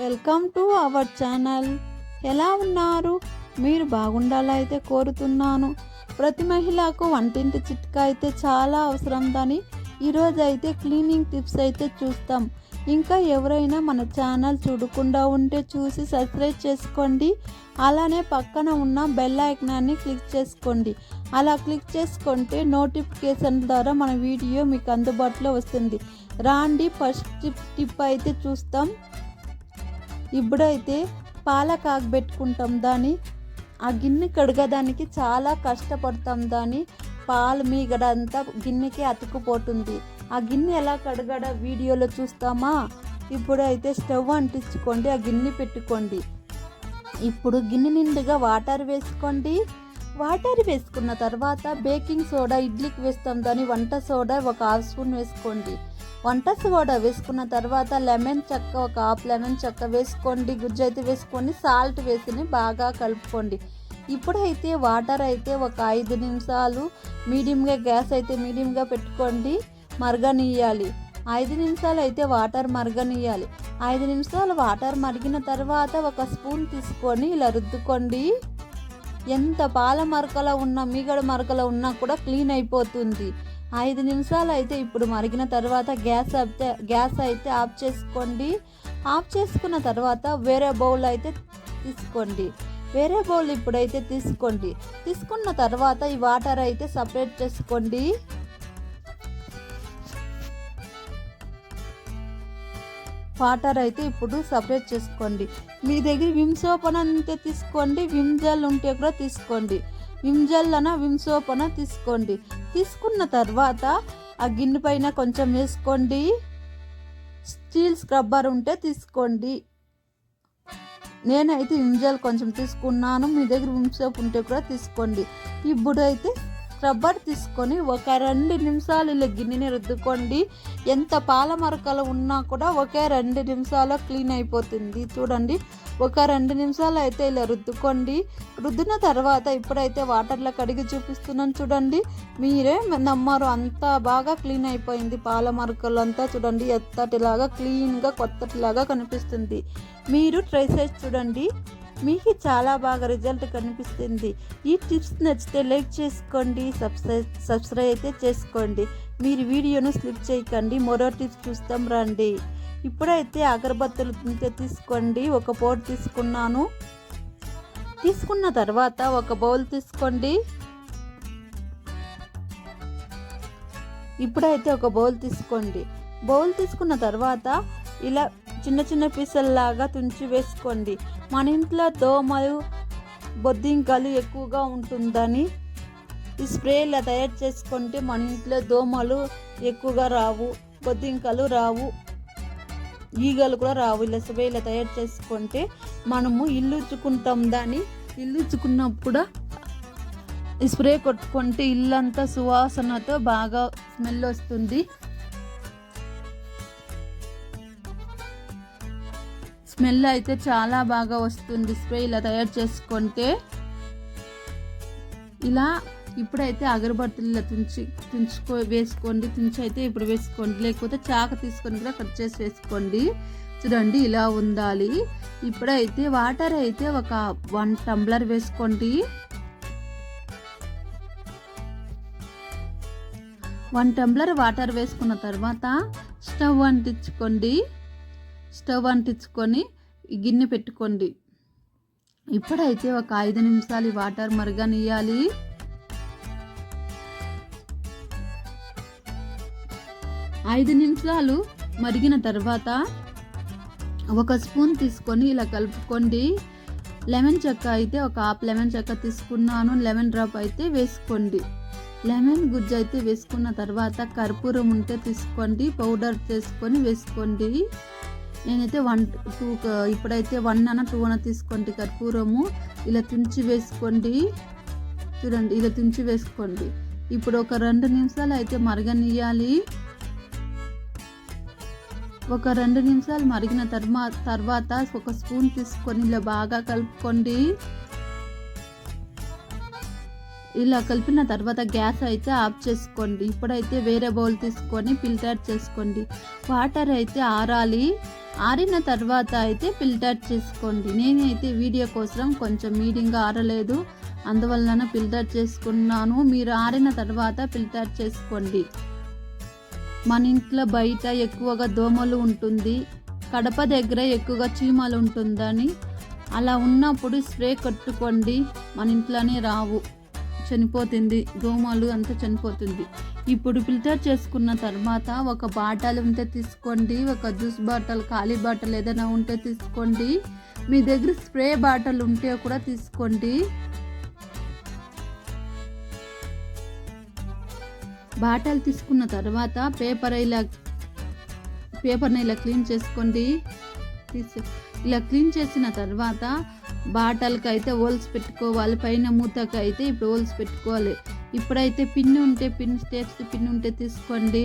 Welcome to our channel. ఎలా ఉన్నారు? మీరు బాగుండాలా అయితే కోరుతున్నాను. ప్రతి మహిళకు వంటింటి చిట్కా అయితే చాలా అవసరం దాని ఈరోజు అయితే క్లీనింగ్ టిప్స్ అయితే చూస్తాం. ఇంకా ఎవరైనా మన ఛానల్ చూడకుండా ఉంటే చూసి సబ్స్క్రైబ్ చేసుకోండి. అలానే పక్కన ఉన్న బెల్ ఐకనాన్ని క్లిక్ చేసుకోండి. అలా క్లిక్ చేసుకుంటే నోటిఫికేషన్ ద్వారా మన వీడియో మీకు అందుబాటులో వస్తుంది. రాండి ఫస్ట్ టిప్ టిప్ అయితే చూస్తాం. ఇప్పుడైతే పాల కాగబెట్టుకుంటాం దాన్ని. ఆ గిన్నె కడగడానికి చాలా కష్టపడతాం దాన్ని. పాలు మీగడ అంతా గిన్నెకి అతుకుపోతుంది ఆ గిన్నె ఎలా కడగడ వీడియోలో చూస్తామా? ఇప్పుడైతే స్టవ్ అంటించుకోండి ఆ గిన్నె పెట్టుకోండి. ఇప్పుడు గిన్నె నిండుగా వాటర్ వేసుకోండి. వాటర్ వేసుకున్న తర్వాత బేకింగ్ సోడా ఇడ్లీకి వేస్తాం. దాని వంట సోడా ఒక హాఫ్ స్పూన్ వేసుకోండి. వంట సోడా వేసుకున్న తర్వాత లెమన్ చెక్క ఒక హాఫ్ లెమన్ చెక్క వేసుకోండి. గుజ్జు అయితే వేసుకొని సాల్ట్ వేసి బాగా కలుపుకోండి. ఇప్పుడైతే వాటర్ అయితే ఒక ఐదు నిమిషాలు మీడియంగా గ్యాస్ అయితే మీడియంగా పెట్టుకోండి. మరగనియాలి. ఐదు నిమిషాలు అయితే వాటర్ మరగనియాలి. ఐదు నిమిషాలు వాటర్ మరిగిన తర్వాత ఒక స్పూన్ తీసుకొని ఇలా రుద్దుకోండి. ఎంత పాల మరకలో ఉన్న మీగడ మరకలో ఉన్నా కూడా క్లీన్ అయిపోతుంది. ఐదు నిమిషాలు అయితే ఇప్పుడు మరిగిన తర్వాత గ్యాస్ అయితే గ్యాస్ అయితే ఆఫ్ చేసుకోండి. ఆఫ్ చేసుకున్న తర్వాత వేరే బౌల్ అయితే తీసుకోండి. వేరే బౌల్ ఇప్పుడైతే తీసుకోండి. తీసుకున్న తర్వాత ఈ వాటర్ అయితే సపరేట్ చేసుకోండి. వాటర్ అయితే ఇప్పుడు సపరేట్ చేసుకోండి. మీ దగ్గర విమ్ సోప్ అని అంతే తీసుకోండి విమ్ జెల్ ఉంటే కూడా తీసుకోండి. విమ్ జెల్ అన విమ్ సోప్ అన తీసుకోండి. తీసుకున్న తర్వాత ఆ గిన్నె పైన కొంచెం వేసుకోండి. స్టీల్ స్క్రబ్బర్ ఉంటే తీసుకోండి. నేనైతే విమ్ జెల్ కొంచెం తీసుకున్నాను. మీ దగ్గర విమ్ సోప్ ఉంటే కూడా తీసుకోండి. ఇప్పుడు అయితే రబ్బర్ తీసుకొని ఒక రెండు నిమిషాలు ఇలా గిన్నెని రుద్దుకోండి. ఎంత పాల మరకలు ఉన్నా కూడా ఒకే రెండు నిమిషాలు క్లీన్ అయిపోతుంది. చూడండి ఒక రెండు నిమిషాలు అయితే ఇలా రుద్దుకోండి. రుద్దిన తర్వాత ఇప్పుడైతే వాటర్లో కడిగి చూపిస్తున్నాను చూడండి. మీరే నమ్మరు అంతా బాగా క్లీన్ అయిపోయింది పాల మరకలు అంతా చూడండి. ఎత్తటిలాగా క్లీన్గా కొత్తటిలాగా కనిపిస్తుంది. మీరు ట్రై చేసి చూడండి. మీకు చాలా బాగా రిజల్ట్ కనిపిస్తుంది. ఈ టిప్స్ నచ్చితే లైక్ చేసుకోండి సబ్స్క్రైబ్ సబ్స్క్రైబ్ అయితే చేసుకోండి. మీరు వీడియోను స్లిప్ చేయకండి. మరో టిప్స్ చూస్తాం రండి. ఇప్పుడైతే అగరబత్తులు తీసుకోండి. ఒక పోటు తీసుకున్నాను. తీసుకున్న తర్వాత ఒక బౌల్ తీసుకోండి. ఇప్పుడైతే ఒక బౌల్ తీసుకోండి. బౌల్ తీసుకున్న తర్వాత ఇలా చిన్న చిన్న పీసల్లాగా తుంచి వేసుకోండి. మన ఇంట్లో దోమలు బొద్దింకలు ఎక్కువగా ఉంటుందని ఈ స్ప్రే ఇలా తయారు చేసుకుంటే మన ఇంట్లో దోమలు ఎక్కువగా రావు బొద్దింకలు రావు ఈగలు కూడా రావు. ఇలా స్ప్రే ఇలా తయారు చేసుకుంటే మనము ఇల్లు ఉచ్చుకుంటాం దాన్ని. ఇల్లు ఉచ్చుకున్నప్పుడు కూడా స్ప్రే కొట్టుకుంటే ఇల్లంతా సువాసనతో బాగా స్మెల్ వస్తుంది. స్మెల్ అయితే చాలా బాగా వస్తుంది. స్ప్రే ఇలా తయారు చేసుకుంటే ఇలా ఇప్పుడైతే అగరబత్తులు తుంచి తుంచుకో వేసుకోండి. తుంచి అయితే ఇప్పుడు వేసుకోండి. లేకపోతే చాక తీసుకొని కూడా కట్ చేసి వేసుకోండి. చూడండి ఇలా ఉండాలి. ఇప్పుడైతే వాటర్ అయితే ఒక వన్ టంబ్లర్ వేసుకోండి. వన్ టంబ్లర్ వాటర్ వేసుకున్న తర్వాత స్టవ్ అంటించుకోండి స్టవ్ అంటించుకొని గిన్నె పెట్టుకోండి. ఇప్పుడైతే ఒక ఐదు నిమిషాలు వాటర్ మరగనియాలి. ఐదు నిమిషాలు మరిగిన తర్వాత ఒక స్పూన్ తీసుకొని ఇలా కలుపుకోండి. లెమన్ చెక్క అయితే ఒక హాఫ్ లెమన్ చెక్క తీసుకున్నాను. లెమన్ డ్రాప్ అయితే వేసుకోండి. లెమన్ గుజ్జు అయితే వేసుకున్న తర్వాత కర్పూరం ఉంటే తీసుకోండి. పౌడర్ చేసుకొని వేసుకోండి. నేనైతే వన్ టూ ఇప్పుడైతే వన్ అన్న టూ అన్న తీసుకోండి కర్పూరము ఇలా తుంచి వేసుకోండి. చూడండి ఇలా తుంచి వేసుకోండి. ఇప్పుడు ఒక రెండు నిమిషాలు అయితే మరగనియాలి ఒక రెండు నిమిషాలు మరిగిన తర్వాత తర్వాత ఒక స్పూన్ తీసుకొని ఇలా బాగా కలుపుకోండి. ఇలా కలిపిన తర్వాత గ్యాస్ అయితే ఆఫ్ చేసుకోండి. ఇప్పుడైతే వేరే బౌల్ తీసుకొని ఫిల్టర్ చేసుకోండి. వాటర్ అయితే ఆరాలి. ఆరిన తర్వాత అయితే ఫిల్టర్ చేసుకోండి. నేనైతే వీడియో కోసం కొంచెం మీడియంగా ఆరలేదు. అందువలన ఫిల్టర్ చేసుకున్నాను. మీరు ఆరిన తర్వాత ఫిల్టర్ చేసుకోండి. మన ఇంట్లో బయట ఎక్కువగా దోమలు ఉంటుంది. కడప దగ్గర ఎక్కువగా చీమలు ఉంటుందని. అలా ఉన్నప్పుడు స్ప్రే కట్టుకోండి. మన ఇంట్లోనే రావు. చనిపోతుంది. దోమలు అంతా చనిపోతుంది. ఇప్పుడు ఫిల్టర్ చేసుకున్న తర్వాత ఒక బాటల్ ఉంటే తీసుకోండి ఒక జ్యూస్ బాటల్ ఖాళీ బాటల్ ఏదైనా ఉంటే తీసుకోండి. మీ దగ్గర స్ప్రే బాటల్ ఉంటే కూడా తీసుకోండి. బాటల్ తీసుకున్న తర్వాత పేపర్ ఇలా పేపర్ని ఇలా క్లీన్ చేసుకోండి. ఇలా క్లీన్ చేసిన తర్వాత బాటల్కి అయితే హోల్స్ పెట్టుకోవాలి పైన మూతకి అయితే ఇప్పుడు హోల్స్ పెట్టుకోవాలి. ఇప్పుడైతే పిన్ ఉంటే పిన్ స్టేప్స్ పిన్ ఉంటే తీసుకోండి.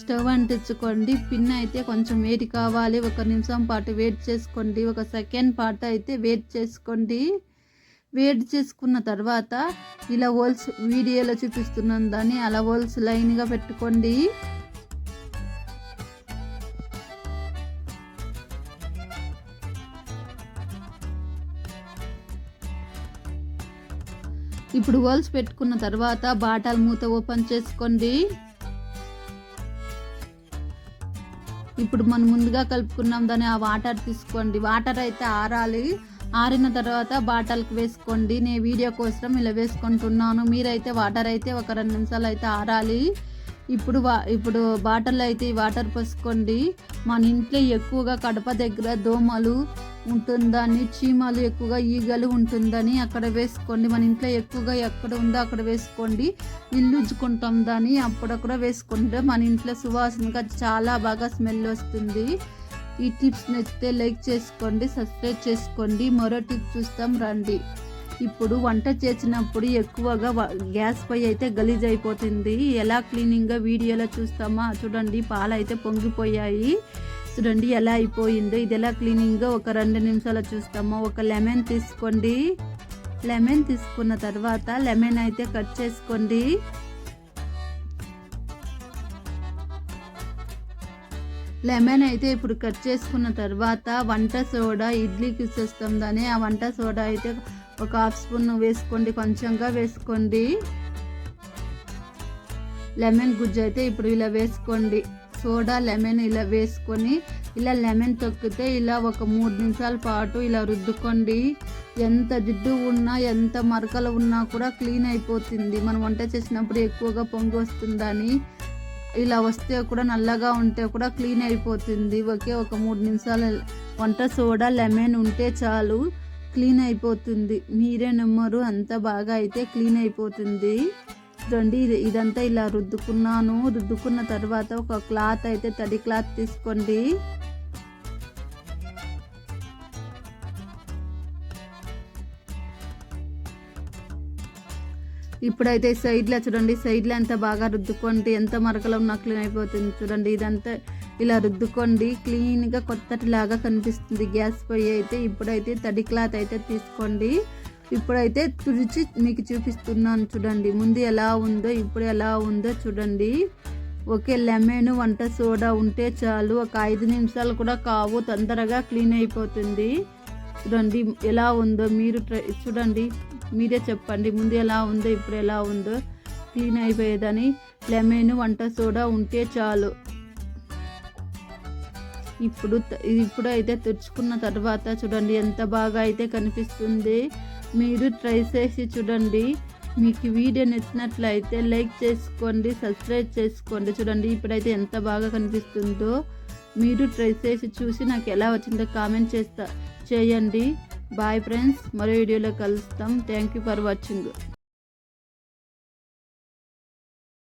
స్టవ్ అంటించుకోండి. పిన్ అయితే కొంచెం వేడి కావాలి. ఒక నిమిషం పాటు వెయిట్ చేసుకోండి. ఒక సెకండ్ పాటు అయితే వెయిట్ చేసుకోండి. వేడి చేసుకున్న తర్వాత ఇలా హోల్స్ వీడియోలో చూపిస్తున్నాను దాన్ని. అలా హోల్స్ లైన్గా పెట్టుకోండి. ఇప్పుడు హోల్స్ పెట్టుకున్న తర్వాత బాటల్ మూత ఓపెన్ చేసుకోండి. ఇప్పుడు మనం ముందుగా కలుపుకున్నాం దాన్ని ఆ వాటర్ తీసుకోండి. వాటర్ అయితే ఆరాలి. ఆరిన తర్వాత బాటల్కి వేసుకోండి. నేను వీడియో కోసం ఇలా వేసుకుంటున్నాను. మీరైతే వాటర్ అయితే ఒక రెండు నిమిషాలు అయితే ఆరాలి. ఇప్పుడు వా ఇప్పుడు బాటల్ అయితే వాటర్ పోసుకోండి. మన ఇంట్లో ఎక్కువగా కడప దగ్గర దోమలు ఉంటుందని చీమలు ఎక్కువగా ఈగలు ఉంటుందని అక్కడ వేసుకోండి. మన ఇంట్లో ఎక్కువగా ఎక్కడ ఉందో అక్కడ వేసుకోండి. ఇల్లుజ్జుకుంటాం దాన్ని అప్పుడక్కడ వేసుకుంటే మన ఇంట్లో సువాసనగా చాలా బాగా స్మెల్ వస్తుంది. ఈ టిప్స్ నచ్చితే లైక్ చేసుకోండి సబ్స్క్రైబ్ చేసుకోండి. మరో టిప్ చూస్తాం రండి. ఇప్పుడు వంట చేసినప్పుడు ఎక్కువగా గ్యాస్ పై అయితే గలీజ్ అయిపోతుంది. ఎలా క్లీనింగ్గా వీడియోలో చూస్తామా చూడండి. పాలు అయితే పొంగిపోయాయి. చూడండి ఎలా అయిపోయిందో. ఇది ఎలా క్లీనింగ్గా ఒక రెండు నిమిషాలు చూస్తామో. ఒక లెమన్ తీసుకోండి. లెమన్ తీసుకున్న తర్వాత లెమన్ అయితే కట్ చేసుకోండి. లెమన్ అయితే ఇప్పుడు కట్ చేసుకున్న తర్వాత వంట సోడా ఇడ్లీకి దాన్ని. ఆ వంట సోడా అయితే ఒక హాఫ్ స్పూన్ వేసుకోండి. కొంచెంగా వేసుకోండి. లెమన్ గుజ్జు అయితే ఇప్పుడు ఇలా వేసుకోండి. సోడా లెమన్ ఇలా వేసుకొని ఇలా లెమన్ తొక్కితే ఇలా ఒక మూడు నిమిషాల పాటు ఇలా రుద్దుకోండి. ఎంత జిడ్డు ఉన్నా ఎంత మరకలు ఉన్నా కూడా క్లీన్ అయిపోతుంది. మనం వంట చేసినప్పుడు ఎక్కువగా పొంగి వస్తుందని. ఇలా వస్తే కూడా నల్లగా ఉంటే కూడా క్లీన్ అయిపోతుంది. ఒకే ఒక మూడు నిమిషాలు వంట సోడా లెమన్ ఉంటే చాలు క్లీన్ అయిపోతుంది. మీరే నమ్మరు అంత బాగా అయితే క్లీన్ అయిపోతుంది. చూడండి ఇదంతా ఇలా రుద్దుకున్నాను. రుద్దుకున్న తర్వాత ఒక క్లాత్ అయితే తడి క్లాత్ తీసుకోండి. ఇప్పుడైతే సైడ్లో చూడండి సైడ్లో ఎంత బాగా రుద్దుకోండి. ఎంత మరకలు ఉన్న క్లీన్ అయిపోతుంది చూడండి. ఇదంతా ఇలా రుద్దుకోండి. క్లీన్గా కొత్తటిలాగా కనిపిస్తుంది గ్యాస్ పొయ్యి అయితే. ఇప్పుడైతే తడి క్లాత్ అయితే తీసుకోండి. ఇప్పుడైతే తుడిచి మీకు చూపిస్తున్నాను చూడండి. ముందు ఎలా ఉందో ఇప్పుడు ఎలా ఉందో చూడండి. ఒకే లెమన్ వంట సోడా ఉంటే చాలు. ఒక ఐదు నిమిషాలు కూడా కావు తొందరగా క్లీన్ అయిపోతుంది. చూడండి ఎలా ఉందో మీరు ట్రై చూడండి. మీరే చెప్పండి ముందు ఎలా ఉందో ఇప్పుడు ఎలా ఉందో. క్లీన్ అయిపోయేదని. లెమన్ వంట సోడా ఉంటే చాలు. ఇప్పుడు ఇప్పుడు అయితే తెచ్చుకున్న తర్వాత చూడండి ఎంత బాగా అయితే కనిపిస్తుంది. మీరు ట్రై చేసి చూడండి. మీకు వీడియో నచ్చినట్లయితే లైక్ చేసుకోండి సబ్స్క్రైబ్ చేసుకోండి. చూడండి ఇప్పుడైతే ఎంత బాగా కనిపిస్తుందో. మీరు ట్రై చేసి చూసి నాకు ఎలా వచ్చిందో కామెంట్ చేస్తా చేయండి. బాయ్ ఫ్రెండ్స్ మరో వీడియోలో కలుస్తాం. Thank you for watching